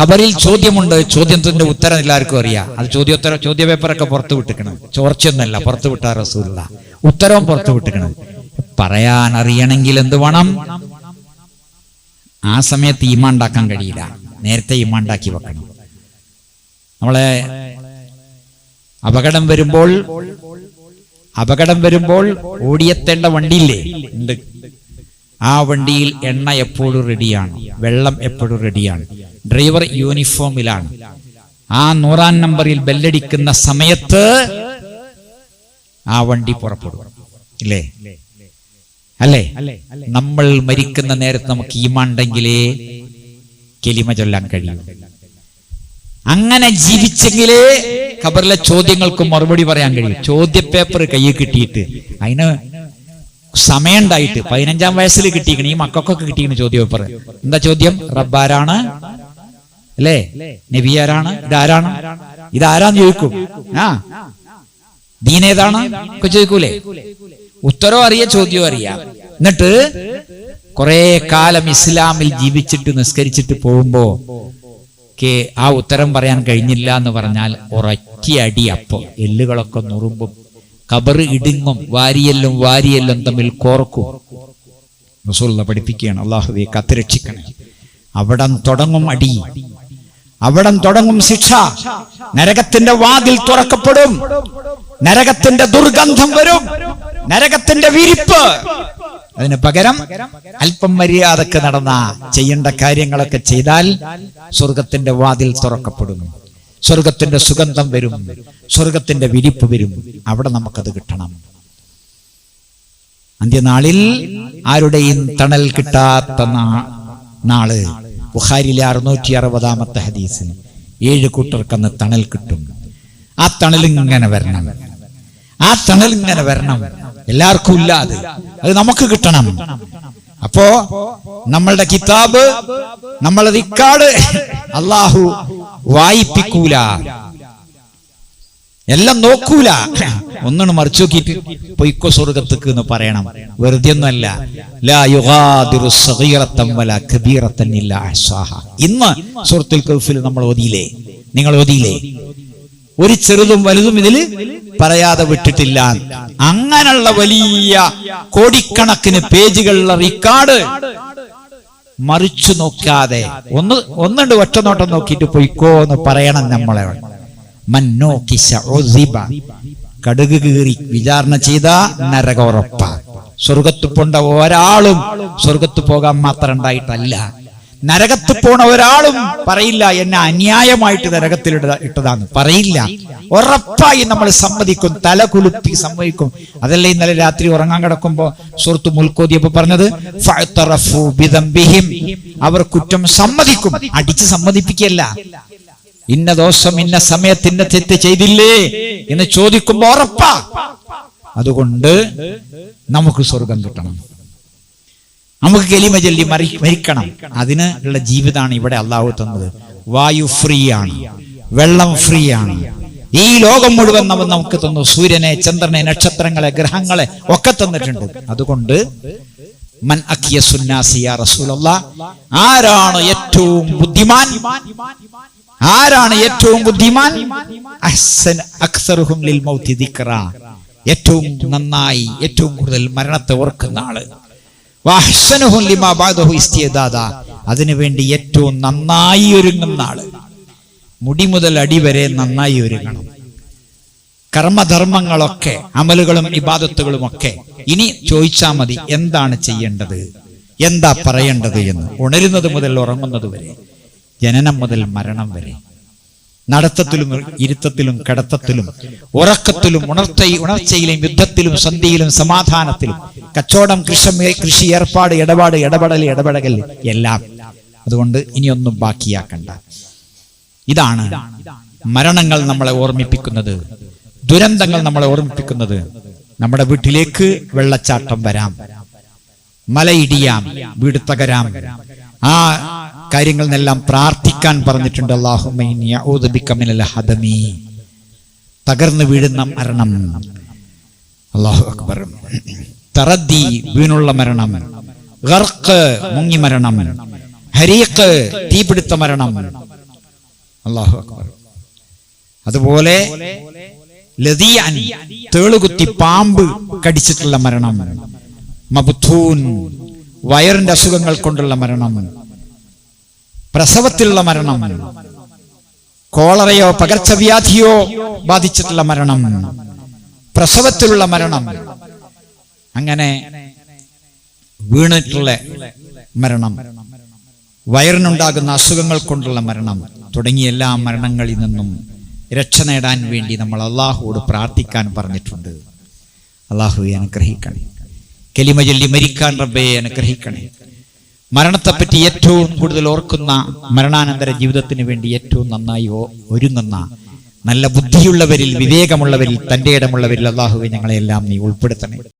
ഖബറിൽ ചോദ്യമുണ്ട് ചോദ്യത്തിന്റെ ഉത്തരം എല്ലാവർക്കും അറിയാം. അത് ചോദ്യോത്തര ചോദ്യ പേപ്പറൊക്കെ പുറത്തു വിട്ടിക്കണം ചോർച്ചയൊന്നല്ല പുറത്തു വിട്ടാ റസൂലുള്ള. ഉത്തരവും പുറത്തു വിട്ടിക്കണം പറയാൻ അറിയണമെങ്കിൽ എന്ത് വേണം? ആ സമയത്ത് ഈമ ഉണ്ടാക്കാൻ കഴിയില്ല. നേരത്തെ ഈമ ഉണ്ടാക്കി വെക്കണം. നമ്മളെ അപകടം വരുമ്പോൾ അപകടം വരുമ്പോൾ ഓടിയെത്തേണ്ട വണ്ടിയില്ലേ? ഉണ്ട്. ആ വണ്ടിയിൽ എണ്ണ എപ്പോഴും റെഡിയാണ് വെള്ളം എപ്പോഴും റെഡിയാണ് ഡ്രൈവർ യൂണിഫോമിലാണ്. ആ നൂറാം നമ്പറിൽ ബെല്ലടിക്കുന്ന സമയത്ത് ആ വണ്ടി പുറപ്പെടും. അല്ലേ അല്ലേ? നമ്മൾ മരിക്കുന്ന നേരത്ത് നമുക്ക് ഈമാണ്ടെങ്കിലേ കെലിമ ചൊല്ലാൻ കഴിയും. അങ്ങനെ ജീവിച്ചെങ്കിലേ ഖബറിലെ ചോദ്യങ്ങൾക്ക് മറുപടി പറയാൻ കഴിയും. ചോദ്യപേപ്പർ കയ്യിൽ കിട്ടിയിട്ട് അതിന് സമയമുണ്ടായിട്ട് പതിനഞ്ചാം വയസ്സിൽ കിട്ടിയിരിക്കണം ഈ മക്കൾക്കൊക്കെ കിട്ടിയിരിക്കുന്ന ചോദ്യപേപ്പർ. എന്താ ചോദ്യം? റബ്ബാരാണ് അല്ലേ? നബി ആരാണ് ഇതാരാണ്? ഇതാരാന്ന് ചോദിക്കും. ആ. ദീനേതാണ് ഒക്കെ ചോദിക്കൂലേ? ഉത്തരവും അറിയാം ചോദ്യവും അറിയാം. എന്നിട്ട് കുറെ കാലം ഇസ്ലാമിൽ ജീവിച്ചിട്ട് നിസ്കരിച്ചിട്ട് പോകുമ്പോ കെ ആ ഉത്തരം പറയാൻ കഴിഞ്ഞില്ല എന്ന് പറഞ്ഞാൽ ഉറച്ചയടി അപ്പൊ. എല്ലുകളൊക്കെ നുറുമ്പും. കബറ് ഇടുങ്ങും. വാരിയെല്ലും വാരിയെല്ലും തമ്മിൽ കോർക്കും. റസൂള്ള പഠിപ്പിക്കുകയാണ്. അള്ളാഹുവെ കത്തിരക്ഷിക്കണേ. അവിടം തുടങ്ങും അടി. അവിടം തുടങ്ങും ശിക്ഷ. നരകത്തിന്റെ വാതിൽ തുറക്കപ്പെടും. നരകത്തിന്റെ ദുർഗന്ധം വരും. നരകത്തിന്റെ വിരിപ്പ്. അതിന് പകരം അല്പം മര്യാദയ്ക്ക് നടന്ന ചെയ്യേണ്ട കാര്യങ്ങളൊക്കെ ചെയ്താൽ സ്വർഗത്തിന്റെ വാതിൽ തുറക്കപ്പെടും. സ്വർഗത്തിന്റെ സുഗന്ധം വരും. സ്വർഗത്തിന്റെ വിരിപ്പ് വരും. അവിടെ നമുക്കത് കിട്ടണം. അന്ത്യനാളിൽ ആരുടെയും തണൽ കിട്ടാത്ത നാൾ ബുഖാരിയിലെ അറുന്നൂറ്റി അറുപതാമത്തെ ഹദീസിൽ ഏഴ് കൂട്ടർക്കന്ന് തണൽ കിട്ടും. ആ തണൽ ഇങ്ങനെ വരണം. ആ തണൽ ഇങ്ങനെ വരണം. എല്ലാവർക്കും ഇല്ല അത് നമുക്ക് കിട്ടണം. അപ്പോ നമ്മളുടെ കിതാബ് നമ്മളെ റിക്കാർഡ് അള്ളാഹു വായിപ്പിക്കൂല. എല്ലാം നോക്കൂല. ഒന്നാണ് മറിച്ചു നോക്കിയിട്ട് പൊയ്ക്കോ സ്വർഗത്തേക്ക് എന്ന് പറയണം. വെറുതെ ഒന്നല്ല. ഇന്ന് സൂറത്തുൽ കൗഫിൽ നമ്മൾ ഓതിയില്ലേ? നിങ്ങൾ ഓതിയില്ലേ? ഒരു ചെറുതും വലുതും ഇതിൽ പറയാതെ വിട്ടിട്ടില്ല. അങ്ങനെയുള്ള വലിയ കോടിക്കണക്കിന് പേജുകളുള്ള റിക്കാർഡ് മറിച്ചു നോക്കാതെ ഒന്ന് ഒന്നുണ്ട് ഒറ്റ നോട്ടം നോക്കിയിട്ട് പൊയ്ക്കോ എന്ന് പറയണം നമ്മളെ. കടുക് കീറി വിചാരണ ചെയ്ത നരകോറപ്പ. സ്വർഗത്ത് പോണ്ട ഒരാളും സ്വർഗത്ത് പോകാൻ മാത്രം ഉണ്ടായിട്ടല്ല. നരകത്ത് പോണ ഒരാളും പറയില്ല എന്നെ അന്യായമായിട്ട് നരകത്തിൽ ഇട്ടതാണ് പറയില്ല. ഉറപ്പായി നമ്മൾ സമ്മതിക്കും. തല കുലുപ്പി സമ്മതിക്കും. അതല്ല ഇന്നലെ രാത്രി ഉറങ്ങാൻ കിടക്കുമ്പോ സുഹൃത്ത് മുൽക്കോതിയപ്പോ പറഞ്ഞത്. അവർ കുറ്റം സമ്മതിക്കും. അടിച്ച് സമ്മതിപ്പിക്കല്ല ഇന്ന ദോഷം ഇന്ന സമയത്ത് ഇന്ന തെറ്റ് ചെയ്തില്ലേ എന്ന് ചോദിക്കുമ്പോ ഉറപ്പാ. അതുകൊണ്ട് നമുക്ക് സ്വർഗം കിട്ടണം നമുക്ക് കെലിമ ചൊല്ലി മറി മരിക്കണം. അതിന് ഉള്ള ജീവിതമാണ് ഇവിടെ അള്ളാഹു തന്നത്. വായു ഫ്രീ ആണ്. വെള്ളം ഫ്രീ ആണ്. ഈ ലോകം മുഴുവൻ നമ്മൾ നമുക്ക് തന്നു. സൂര്യനെ ചന്ദ്രനെ നക്ഷത്രങ്ങളെ ഗ്രഹങ്ങളെ ഒക്കെ തന്നിട്ടുണ്ട്. അതുകൊണ്ട് മൻ അക്കിയ സുന്നാസിയ ആരാണ് ഏറ്റവും ബുദ്ധിമാൻ? ആരാണ് ഏറ്റവും ബുദ്ധിമാൻ? ഏറ്റവും നന്നായി ഏറ്റവും കൂടുതൽ മരണത്തെ ഓർക്കുന്ന ആൾ. അതിനുവേണ്ടി ഏറ്റവും നന്നായി ഒരുങ്ങുന്ന ആൾ. മുടി മുതൽ അടി വരെ നന്നായി ഒരുങ്ങണം. കർമ്മധർമ്മങ്ങളൊക്കെ അമലുകളും ഇബാദത്തുകളും ഒക്കെ ഇനി ചോദിച്ചാൽ മതി എന്താണ് ചെയ്യേണ്ടത്? എന്താ പറയേണ്ടത് എന്ന്. ഉണരുന്നത് മുതൽ ഉറങ്ങുന്നത് വരെ. ജനനം മുതൽ മരണം വരെ. നടത്തത്തിലും ഇരുത്തത്തിലും കിടത്തത്തിലും ഉറക്കത്തിലും ഉണർച്ച ഉണർച്ചയിലും യുദ്ധത്തിലും സന്ധിയിലും സമാധാനത്തിലും കച്ചവടം കൃഷി കൃഷി ഏർപ്പാട് ഇടപാട് ഇടപെടൽ ഇടപെടകൽ എല്ലാം. അതുകൊണ്ട് ഇനിയൊന്നും ബാക്കിയാക്കണ്ട. ഇതാണ് മരണങ്ങൾ നമ്മളെ ഓർമ്മിപ്പിക്കുന്നത്. ദുരന്തങ്ങൾ നമ്മളെ ഓർമ്മിപ്പിക്കുന്നത്. നമ്മുടെ വീട്ടിലേക്ക് വെള്ളച്ചാട്ടം വരാം. മലയിടിയാം വീട് തകരാം. ആ കാര്യങ്ങളിൽ നിന്നെല്ലാം പ്രാർത്ഥിക്കാൻ പറഞ്ഞിട്ടുണ്ട് അള്ളാഹുമീ തകർന്നു വീഴുന്ന മരണം. അള്ളാഹു അക്ബർ. തറദ്ദി വീണുള്ള മരണം. ഗർക്ക് മുങ്ങി മരണം. ഹരീക്ക് തീപിടുത്ത മരണം. അള്ളാഹു അക്ബർ. അതുപോലെ തേളുകുത്തി പാമ്പ് കടിച്ചിട്ടുള്ള മരണം. മബുധൂൻ വയറിന്റെ അസുഖങ്ങൾ കൊണ്ടുള്ള മരണം. പ്രസവത്തിലുള്ള മരണം കോളറയോ പകർച്ചവ്യാധിയോ ബാധിച്ചിട്ടുള്ള മരണം പ്രസവത്തിലുള്ള മരണം അങ്ങനെ വീണിട്ടുള്ള മരണം വയറിനുണ്ടാകുന്ന അസുഖങ്ങൾ കൊണ്ടുള്ള മരണം തുടങ്ങിയ എല്ലാ മരണങ്ങളിൽ നിന്നും രക്ഷ നേടാൻ വേണ്ടി നമ്മൾ അള്ളാഹുവോട് പ്രാർത്ഥിക്കാൻ പറഞ്ഞിട്ടുണ്ട്. അള്ളാഹുവെ അനുഗ്രഹിക്കണേ. കലിമ ചൊല്ലി മരിക്കാൻ റബ്ബയെ അനുഗ്രഹിക്കണേ. മരണത്തെപ്പറ്റി ഏറ്റവും കൂടുതൽ ഓർക്കുന്ന മരണാനന്തര ജീവിതത്തിന് വേണ്ടി ഏറ്റവും നന്നായി ഒരുങ്ങുന്ന നല്ല ബുദ്ധിയുള്ളവരിൽ വിവേകമുള്ളവരിൽ തന്റെ ഇടമുള്ളവരിൽ അള്ളാഹുവെ ഞങ്ങളെല്ലാം നീ ഉൾപ്പെടുത്തണേ